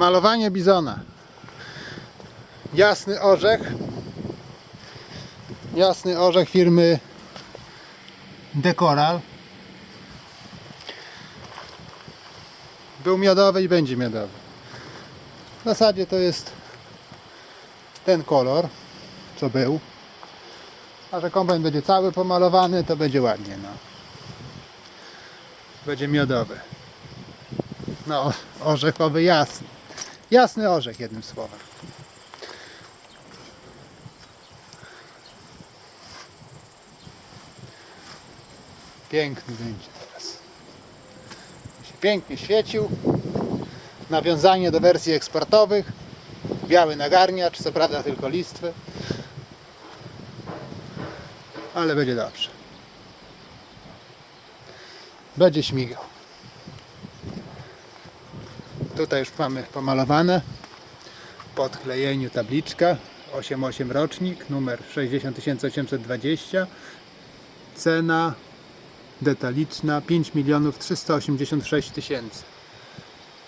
Malowanie bizona. Jasny orzech. Jasny orzech firmy Decoral. Był miodowy i będzie miodowy. W zasadzie to jest ten kolor, co był. A że kombajn będzie cały pomalowany, to będzie ładnie, no. Będzie miodowy. No, orzechowy jasny. Jasny orzech, jednym słowem. Piękny będzie teraz. Pięknie świecił. Nawiązanie do wersji eksportowych. Biały nagarniacz, co prawda tylko listwy. Ale będzie dobrze. Będzie śmigał. Tutaj już mamy pomalowane. Po odklejeniu tabliczka 88 rocznik, numer 60820. Cena detaliczna 5 milionów 386 tysięcy.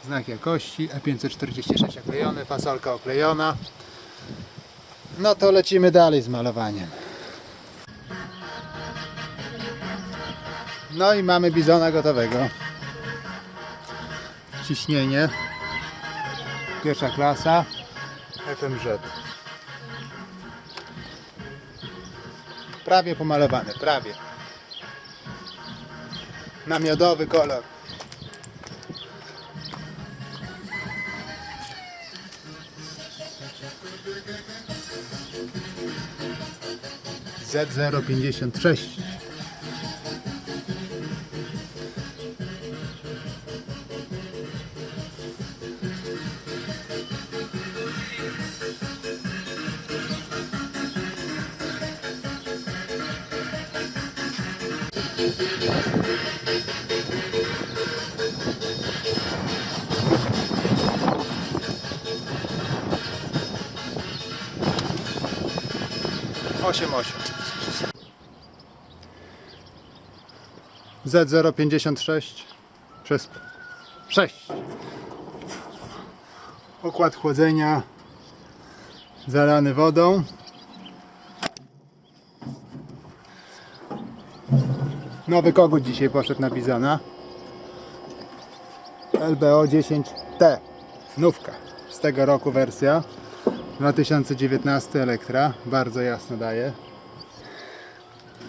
Znak jakości E E546 oklejony, fasolka oklejona. No to lecimy dalej z malowaniem. No i mamy bizona gotowego. Ciśnienie. Pierwsza klasa. FMZ. Prawie pomalowane, prawie. Na miodowy kolor. Z056. Osiem osiem. Z056 przez 6. Układ chłodzenia zalany wodą. Nowy kogut dzisiaj poszedł na Bizona. LBO 10T. Nówka. Z tego roku wersja. 2019 Elektra. Bardzo jasno daje.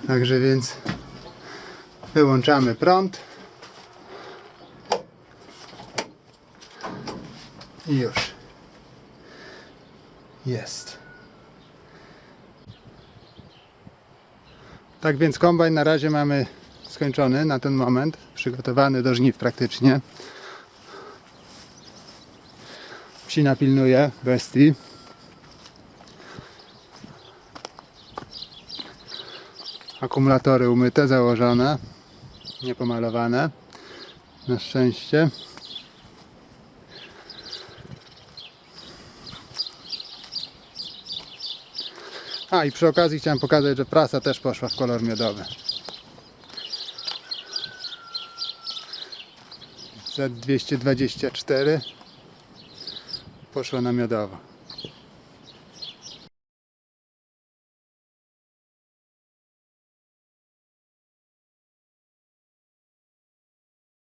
Także więc wyłączamy prąd. I już. Jest. Tak więc kombajn na razie mamy skończony na ten moment. Przygotowany do żniw praktycznie. Psina pilnuje bestii. Akumulatory umyte, założone, niepomalowane. Na szczęście. A i przy okazji chciałem pokazać, że prasa też poszła w kolor miodowy. Z224 poszła na miodowo.